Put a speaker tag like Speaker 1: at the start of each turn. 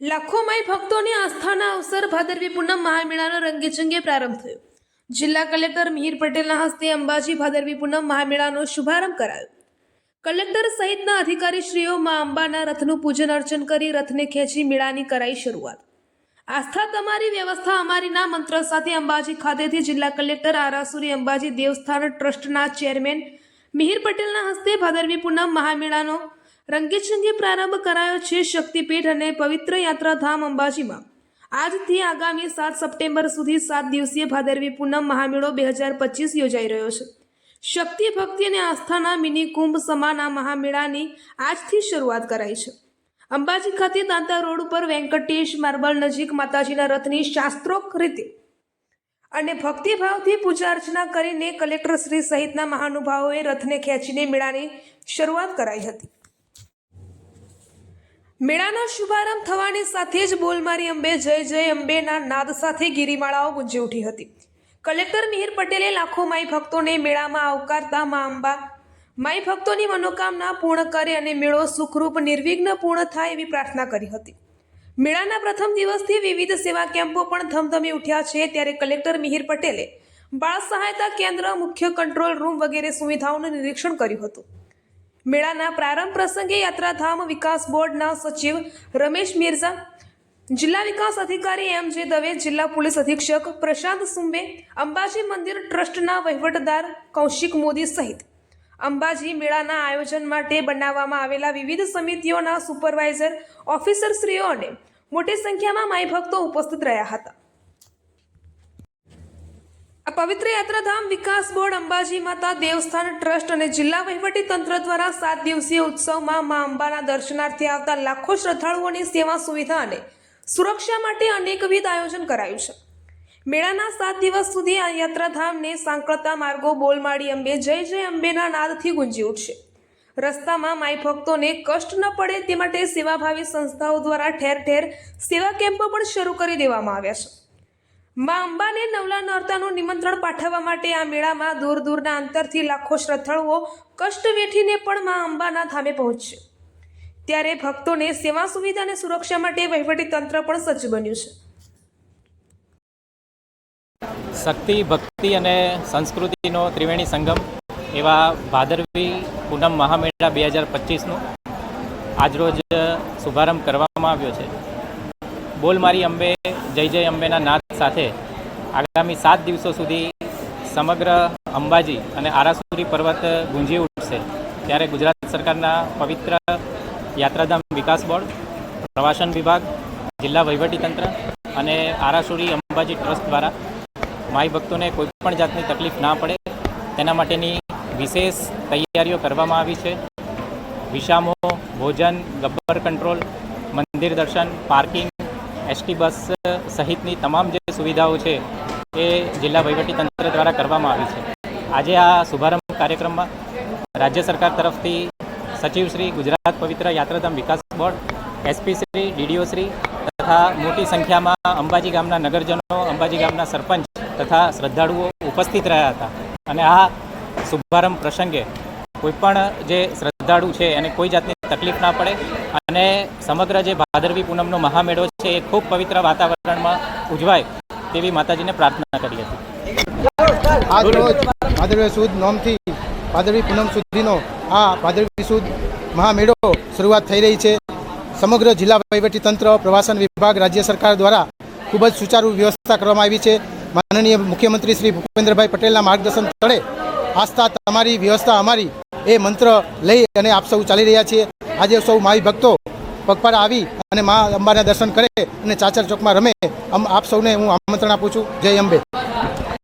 Speaker 1: લાખો માઈ ભક્તોની આસ્થાના અવસર ભાદરવી પૂનમ મહામેળાનો રંગેચંગે પ્રારંભ થયો. જિલ્લા કલેક્ટર મિહિર પટેલના હસ્તે અંબાજી ભાદરવી પૂનમ મહામેળાનો શુભારંભ કરાયો. કલેક્ટર સહિતના અધિકારીશ્રીઓ મા અંબાના રથનું પૂજન અર્ચન કરી રથને ખેંચી મેળાની કરાઈ શરૂઆત. આસ્થા તમારી, વ્યવસ્થા અમારીના મંત્ર સાથે અંબાજી ખાતેથી જિલ્લા કલેક્ટર આરાસુરી અંબાજી દેવસ્થાન ટ્રસ્ટના ચેરમેન મિહિર પટેલના હસ્તે ભાદરવી પૂનમ મહામેળાનો રંગેચંગે પ્રારંભ કરાયો છે શક્તિપીઠ અને પવિત્ર યાત્રાધામ અંબાજીમાં. આજથી આગામી સાત સપ્ટેમ્બર સુધી સાત દિવસીય ભાદરવી પૂનમ મહામેળો બે હજાર પચીસ યોજાઈ રહ્યો છે. શક્તિ, ભક્તિ અને આસ્થાના મિની કુંભ સમાન મહામેળાની આજથી શરૂઆત કરાઈ છે. અંબાજી ખાતે દાંતા રોડ ઉપર વેંકટેશ માર્બલ નજીક માતાજીના રથની શાસ્ત્રોક્ત રીતે અને ભક્તિભાવથી પૂજા અર્ચના કરીને કલેક્ટર શ્રી સહિતના મહાનુભાવોએ રથને ખેંચીને મેળાની શરૂઆત કરાઈ હતી. મેળાનો શુભારંભ થવાની સાથે જ બોલમારી અંબે જય જય અંબેના નાદ સાથે ગિરિમાળાઓ ગુંજી ઉઠી હતી. કલેક્ટર મિહિર પટેલે લાખો માઈ ભક્તોને મેળામાં આવકારતા મા અંબા, માઈ ભક્તોની મનોકામના પૂર્ણ કરે અને મેળો સુખરૂપ, નિર્વિઘ્ન પૂર્ણ થાય એવી પ્રાર્થના કરી હતી. મેળાના પ્રથમ દિવસથી વિવિધ સેવા કેમ્પો પણ ધમધમી ઉઠ્યા છે ત્યારે કલેક્ટર મિહિર પટેલે બાળ સહાયતા કેન્દ્ર, મુખ્ય કંટ્રોલ રૂમ વગેરે સુવિધાઓનું નિરીક્ષણ કર્યું હતું. મેળાના પ્રારંભ પ્રસંગે યાત્રાધામ વિકાસ બોર્ડના સચિવ રમેશ મિર્ઝા, જિલ્લા વિકાસ અધિકારી એમ જે દવે, જિલ્લા પોલીસ અધિક્ષક પ્રશાંત સુંબે, અંબાજી મંદિર ટ્રસ્ટના વહીવટદાર કૌશિક મોદી સહિત. અંબાજી મેળાના આયોજન માટે બનાવવામાં આવેલા વિવિધ સમિતિઓના સુપરવાઇઝર, ઓફિસરશ્રીઓ અને મોટી સંખ્યામાં માઈ ભક્તો ઉપસ્થિત રહ્યા હતા. આ પવિત્ર યાત્રાધામ વિકાસ બોર્ડ અંબાજી માતા દેવસ્થાન ટ્રસ્ટ અને જિલ્લા વહીવટી તંત્ર દ્વારા સાત દિવસીય ઉત્સવમાં મા અંબાના દર્શનાર્થે આવતા લાખો શ્રદ્ધાળુઓની સેવા સુવિધા અને સુરક્ષા માટે અનેકવિધ આયોજન કરાયું છે. મેળાના સાત દિવસ સુધી આ યાત્રાધામને સાંકળતા માર્ગો બોલમાળી અંબે જય જય અંબેના નાદથી ગુંજી ઉઠશે. રસ્તામાં માઈ ભક્તોને કષ્ટ ન પડે તે માટે સેવાભાવી સંસ્થાઓ દ્વારા ઠેર ઠેર સેવા કેમ્પો પણ શરૂ કરી દેવામાં આવ્યા છે. મા અંબાને નવલા નોરતાનું નિમંત્રણ પાઠવવા માટે આ મેળામાં દૂર દૂરના અંતરથી લાખો શ્રદ્ધાળુઓ કષ્ટ વેઠીને પણ મા અંબાના ધામે પહોંચશે ત્યારે ભક્તોને સેવા સુવિધા અને સુરક્ષા માટે વહીવટી તંત્ર પણ સજ્જ બન્યું છે.
Speaker 2: શક્તિ, ભક્તિ અને સંસ્કૃતિનો ત્રિવેણી સંગમ એવા ભાદરવી પૂનમ મહામેળા બે હજાર પચીસનું આજરોજ શુભારંભ કરવામાં આવ્યો છે. બોલ મારી અંબે જય જય અંબેના નાથ સાથે આગામી સાત દિવસો સુધી સમગ્ર અંબાજી અને આરાસુરી પર્વત ગુંજી ઉઠશે. ત્યારે ગુજરાત સરકારના પવિત્ર યાત્રાધામ વિકાસ બોર્ડ, પ્રવાસન વિભાગ, જિલ્લા વહીવટીતંત્ર અને આરાસુરી અંબાજી ટ્રસ્ટ દ્વારા માઈ ભક્તોને કોઈપણ જાતની તકલીફ ના પડે, તેના માટેની વિશેષ તૈયારીઓ કરવામાં આવી છે. વિષામો ભોજન, ગબ્બર કંટ્રોલ, મંદિર દર્શન, પાર્કિંગ એસટી બસ સહિતની તમામ જે સુવિધાઓ છે એ જિલ્લા વહીવટીતંત્ર દ્વારા કરવામાં આવી છે. આજે આ શુભારંભ કાર્યક્રમમાં રાજ્ય સરકાર તરફથી સચિવ શ્રી ગુજરાત પવિત્ર યાત્રાધામ વિકાસ બોર્ડ, એસપી શ્રી, ડીડીઓ તથા મોટી સંખ્યામાં અંબાજી ગામના નગરજનો, અંબાજી ગામના સરપંચ તથા શ્રદ્ધાળુઓ ઉપસ્થિત રહ્યા હતા. અને આ શુભારંભ પ્રસંગે કોઈપણ જે શ્રદ્ધાળુ છે એને કોઈ જાતની તકલીફ ના પડે અને સમગ્ર જે ભાદરવી પૂનમનો મહામેળો છે, એ ખૂબ પવિત્ર વાતાવરણમાં ઉજવાય તેવી માતાજીને પ્રાર્થના કરી હતી.
Speaker 3: ભાદરવી સુદ નોમથી ભાદરવી પૂનમ સુધીનો આ ભાદરવી સુદ મહામેળો શરૂઆત થઈ રહી છે. સમગ્ર જિલ્લા વહીવટીતંત્ર પ્રવાસન વિભાગ, રાજ્ય સરકાર દ્વારા ખૂબ જ સુચારુ વ્યવસ્થા કરવામાં આવી છે. માનનીય મુખ્યમંત્રી શ્રી ભૂપેન્દ્રભાઈ પટેલના માર્ગદર્શન તળે આસ્થા તમારી, વ્યવસ્થા અમારી એ મંત્ર લઈ અને આપ સૌ ચાલી રહ્યા છીએ. આજે સૌ માવી ભક્તો પગપાળા આવી અને મા અંબાના દર્શન કરે અને ચાચર ચોકમાં રમે. આપ સૌને હું આમંત્રણ આપું છું. જય અંબે.